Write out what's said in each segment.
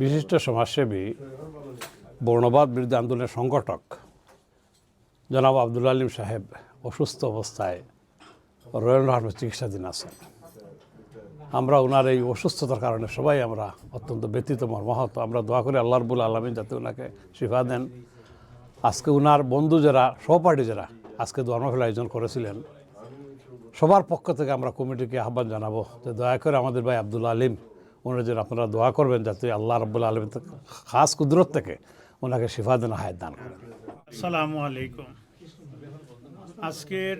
বিশিষ্ট সমাজসেবী, বর্ণবাদ বিরোধী আন্দোলনের সংগঠক, জনাব আব্দুল আলিম সাহেব অসুস্থ অবস্থায় রয়্যাল হাসপাতাল চিকিৎসাধীন আছেন। আমরা ওনার এই অসুস্থতার কারণে সবাই আমরা অত্যন্ত ব্যতীত মর্মাহত। আমরা দোয়া করি আল্লাহ রবুল আলমিন যাতে ওনাকে শিফা দেন। আজকে ওনার বন্ধু যারা, সহপাঠী যারা, আজকে দোয়া মাহফিল আয়োজন করেছিলেন। সবার পক্ষ থেকে আমরা কমিটিকে আহ্বান জানাব যে দয়া করে আমাদের ভাই আব্দুল আলিম ওনার জন্য আপনারা দোয়া করবেন যাতে আল্লাহ রব্বুল আলম খাস কুদরত থেকে ওনাকে শিফা হায়াত দান করেন। আসসালামু আলাইকুম। আজকের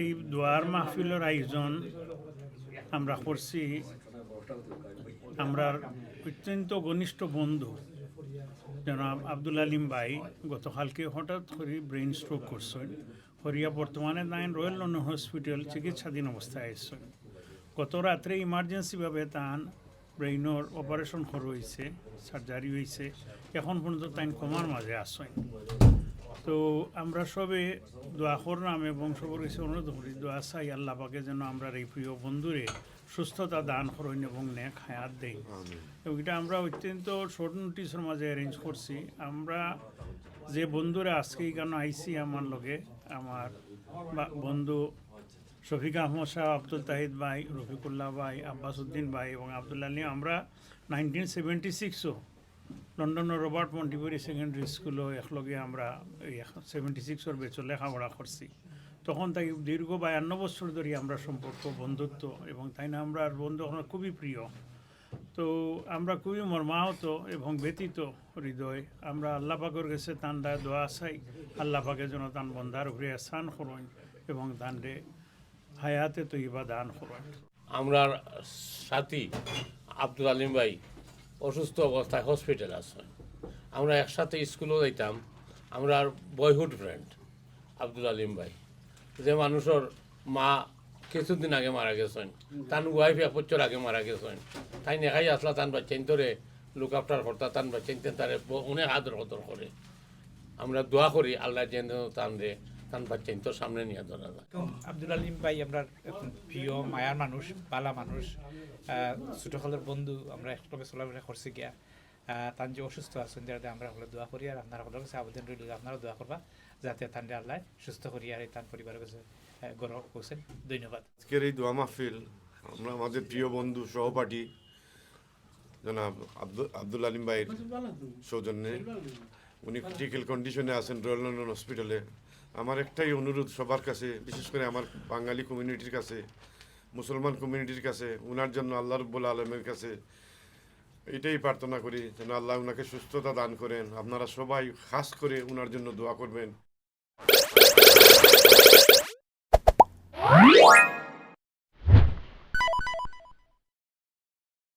এই দোয়ার মাহফিলের আয়োজন আমরা করছি আমরা অত্যন্ত ঘনিষ্ঠ বন্ধু জনাব আব্দুল আলিম ভাই। গতকালকে হঠাৎ করে ব্রেন স্ট্রোক করছেন। হরিয়া বর্তমানে নাইন রয়্যাল লন্ডন হসপিটাল চিকিৎসাধীন অবস্থায় আসছেন গত রাত্রে ইমার্জেন্সিভাবে তান ব্রেইনর অপারেশন করা হয়েছে সার্জারি হয়েছে এখন পর্যন্ত তাই কমার মাঝে আসছেন তো আমরা সবে দোয়া করলাম এবং সবর কাছে অনুরোধ করি দোয়া চাই আল্লাহ পাকে যেন আমরা এই প্রিয় বন্ধুরে সুস্থতা দান করেন এবং নেক হায়াত দেই এবং এটা আমরা অত্যন্ত শর্ট নোটিসের মাঝে অ্যারেঞ্জ করছি। আমরা যে বন্ধুরা আজকে কেন আইসি আমার লগে আমার বা- বন্ধু শফিক আহমদ শাহ, আব্দুল তাহিদ ভাই, রফিকুল্লাহ ভাই, আব্বাস উদ্দিন ভাই এবং আব্দুল্লাহ আলী। আমরা নাইনটিন সেভেন্টি সিক্সও লন্ডনের রবার্ট মন্টিবরি সেকেন্ডারি স্কুলও একলগে আমরা সেভেন্টি সিক্সর বেচর লেখাপড়া করছি। তখন তাই দীর্ঘ বায়ান্ন বছর ধরে আমরা সম্পর্ক, বন্ধুত্ব এবং তাই না আমরা বন্ধু আমরা খুবই প্রিয়। তো আমরা খুবই মর্মাহত এবং ব্যতীত হৃদয় আমরা আল্লাহ পাকের কাছে তান দোয়া চাই। আল্লাহ পাকে যেন তান বন্ধার উপরে স্থান করুন এবং তানরে হায়াতে দান করুন আমরা সাথী আব্দুল আলিম ভাই অসুস্থ অবস্থায় হসপিটাল আছে আমরা একসাথে স্কুলেও যাইতাম। আমরা বয়হুড ফ্রেন্ড আব্দুল আলিম ভাই। যে মানুষের মা কিছুদিন আগে মারা গেছেন তান ওয়াইফ এক বছর আগে মারা গেছেন। তাই নেখাই আসলা তান বাচ্চাইন তোরে লুক আফটার করতা তান বাচ্চাইন তারে ব- অনেক আদর কদর করে। আমরা দোয়া করি আল্লাহ যেন তান রে তান বাচ্চাইন তোর সামনে নিয়ে ধরা যায় আব্দুল আলিম ভাই আমরা এখন প্রিয় মায়ার মানুষ বালা মানুষ ছোটকালের বন্ধু আমরা একলগে চলাফেরা করছি গিয়া। তান যে অসুস্থ আছেন যাতে আমরা হলে দোয়া করি আর আপনারা হলের কাছে আবেদন রইল আপনারা দোয়া করবা যাতে তান আল্লাহ সুস্থ করি আর এই তান পরিবারের কাছে গৌরব করছেন। ধন্যবাদ। আজকের এই দোয়া মাহফিল আমরা আমাদের প্রিয় বন্ধু সহপাঠী জনাব আব্দুল আব্দুল আলিম ভাইয়ের সৌজন্যে। উনি ক্রিটিক্যাল কন্ডিশনে আছেন রয়্যাল লন্ডন হসপিটালে আমার একটাই অনুরোধ সবার কাছে, বিশেষ করে আমার বাঙালি কমিউনিটির কাছে, মুসলমান কমিউনিটির কাছে ওনার জন্য আল্লাহ রব্বুল আলমের কাছে এটাই প্রার্থনা করি যেন আল্লাহ ওনাকে সুস্থতা দান করেন। আপনারা সবাই খাস করে ওনার জন্য দোয়া করবেন।